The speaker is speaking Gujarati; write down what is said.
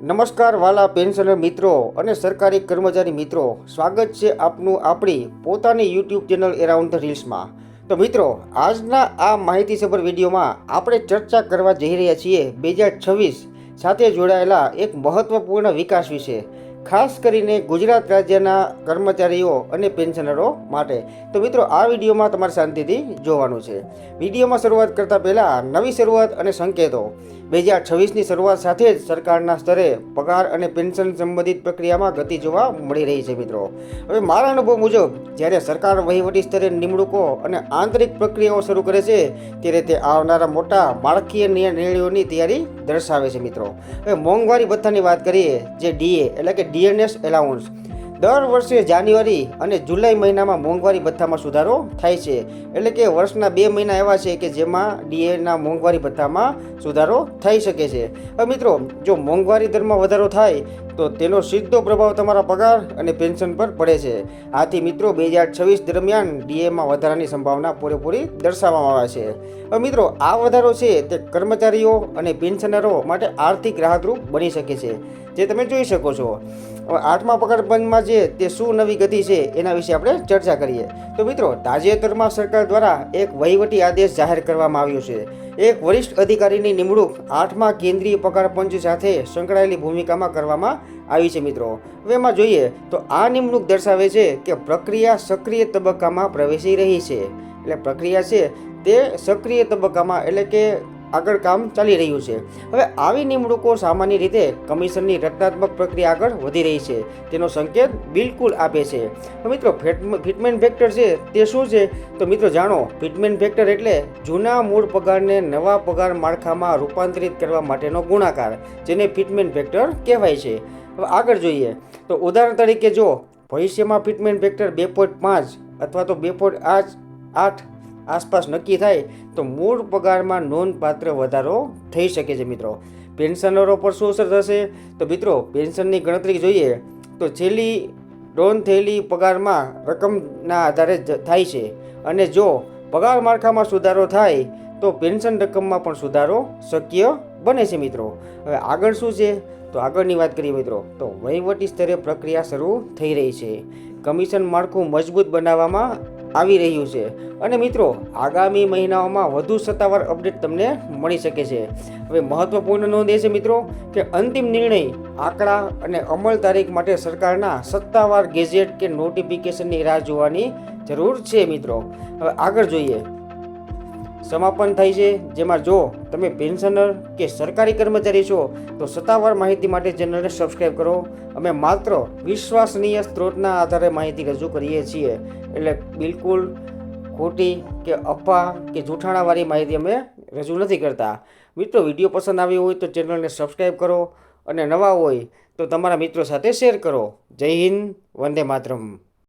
નમસ્કાર વાલા પેન્શનર મિત્રો અને સરકારી કર્મચારી મિત્રો. સ્વાગત છે આપનું આપણી પોતાની યુટ્યુબ ચેનલ એરાઉન્ડ ધ રીલ્સમાં. તો મિત્રો, આજના આ માહિતીસભર વિડીયોમાં આપણે ચર્ચા કરવા જઈ રહ્યા છીએ બે હજાર છવ્વીસ સાથે જોડાયેલા એક મહત્વપૂર્ણ વિકાસ વિશે. ખાસ કરીને ગુજરાત રાજ્યના કર્મચારીઓ અને પેન્શનરો માટે. તો મિત્રો, આ વિડીયોમાં તમારે શાંતિથી જોવાનું છે. વિડીયોમાં શરૂઆત કરતાં પહેલાં નવી શરૂઆત અને સંકેતો. બે હજાર છવ્વીસની શરૂઆત સાથે જ સરકારના સ્તરે પગાર અને પેન્શન સંબંધિત પ્રક્રિયામાં ગતિ જોવા મળી રહી છે મિત્રો. હવે મારા અનુભવ મુજબ, જ્યારે સરકાર વહીવટી સ્તરે નિમણૂકો અને આંતરિક પ્રક્રિયાઓ શરૂ કરે છે, ત્યારે તે આવનારા મોટા માળખીય નિર્ણય- નિર્ણયોની તૈયારી દર્શાવે છે મિત્રો. હવે મોંઘવારી ભથ્થાની વાત કરીએ, જે ડીએ એટલે કે ડીએનએસ એલાઉન્સ. દર વર્ષે જાન્યુઆરી અને જુલાઈ મહિનામાં મોંઘવારી ભથ્થામાં સુધારો થાય છે. એટલે કે વર્ષના બે મહિના એવા છે કે જેમાં ડીએના મોંઘવારી ભથ્થામાં સુધારો થઈ શકે છે. હવે મિત્રો, જો મોંઘવારી દરમાં વધારો થાય તો તેનો સીધો પ્રભાવ તમારા પગાર અને પેન્શન પર પડે છે. આથી મિત્રો બે હજાર છવ્વીસ દરમિયાન ડીએમાં વધારાની સંભાવના પૂરેપૂરી દર્શાવવામાં આવે છે. હવે મિત્રો, આ વધારો છે તે કર્મચારીઓ અને પેન્શનરો માટે આર્થિક રાહતરૂપ બની શકે છે, જે તમે જોઈ શકો છો. આઠમા પગાર પંચમાં જે તે શું નવી ગતિ છે એના વિશે આપણે ચર્ચા કરીએ. તો મિત્રો, તાજેતરમાં સરકાર દ્વારા એક વહીવટી આદેશ જાહેર કરવામાં આવ્યો છે. એક વરિષ્ઠ અધિકારીની નિમણૂક આઠમા કેન્દ્રીય પગાર પંચ સાથે સંકળાયેલી ભૂમિકામાં કરવામાં આવી છે મિત્રો. હવે એમાં જોઈએ તો આ નિમણૂક દર્શાવે છે કે પ્રક્રિયા સક્રિય તબક્કામાં પ્રવેશી રહી છે. એટલે પ્રક્રિયા છે તે સક્રિય તબક્કામાં એટલે કે આગળ કામ ચાલી રહ્યું છે. હવે આવી નિમણૂકો સામાન્ય રીતે કમિશનની રચનાત્મક પ્રક્રિયા આગળ વધી રહી છે. તેનો સંકેત બિલકુલ આપે છે. તો મિત્રો, ફિટ- ફિટમેન્ટ ફેક્ટર છે તે શું છે? તો મિત્રો, જાણો, ફિટમેન્ટ ફેક્ટર એટલે જૂના મૂળ પગારને નવા પગાર માળખામાં રૂપાંતરિત કરવા માટેનો ગુણાકાર, જેને ફિટમેન્ટ ફેક્ટર કહેવાય છે. હવે આગળ જોઈએ. તો ઉદાહરણ તરીકે જો ભવિષ્યમાં ફિટમેન્ટ ફેક્ટર બે પોઈન્ટ પાંચ અથવા તો બે પોઈન્ટ આઠ આઠ આસપાસ નક્કી થાય તો મૂળ પગારમાં નોંધપાત્ર વધારો થઈ શકે છે, મિત્રો. પેન્શનરો પર શું અસર થશે? તો મિત્રો, પેન્શનની ગણતરી જોઈએ તો છેલ્લી, ડોન થયેલી પગારમાં રકમના આધારે થાય છે. અને જો પગાર માળખામાં સુધારો થાય તો પેન્શન રકમમાં પણ સુધારો શક્ય બને છે, મિત્રો. હવે આગળ શું છે? તો આગળની વાત કરીએ, મિત્રો. તો વહીવટી સ્તરે પ્રક્રિયા શરૂ થઈ રહી છે. કમિશન માળખું મજબૂત બનાવવામાં આવી રહ્યું છે. અને મિત્રો, આગામી મહિનાઓમાં વધુ સત્તાવાર અપડેટ તમને મળી શકે છે. હવે મહત્વપૂર્ણ નોંધ એ છે મિત્રો, કે અંતિમ નિર્ણય આંકડા અને અમલ તારીખ માટે સરકારના સત્તાવાર ગેઝેટ કે નોટિફિકેશનની રાહ જોવાની જરૂર છે મિત્રો. હવે આગળ જોઈએ. સમાપન થાય છે. જેમાં જો તમે પેન્શનર કે સરકારી કર્મચારી છો, તો સત્તાવાર માહિતી માટે ચેનલને સબસ્ક્રાઈબ કરો. અમે માત્ર વિશ્વસનીય સ્ત્રોતના આધારે માહિતી રજૂ કરીએ છીએ. એટલે બિલકુલ ખોટી કે અફવા કે જૂઠાણાવાળી માહિતી અમે રજૂ નથી કરતા. મિત્રો, વીડિયો પસંદ આવ્યો હોય તો ચેનલને સબસ્ક્રાઈબ કરો અને નવા હોય તો તમારા મિત્રો સાથે શેર કરો. જય હિન્દ, વંદે માતરમ.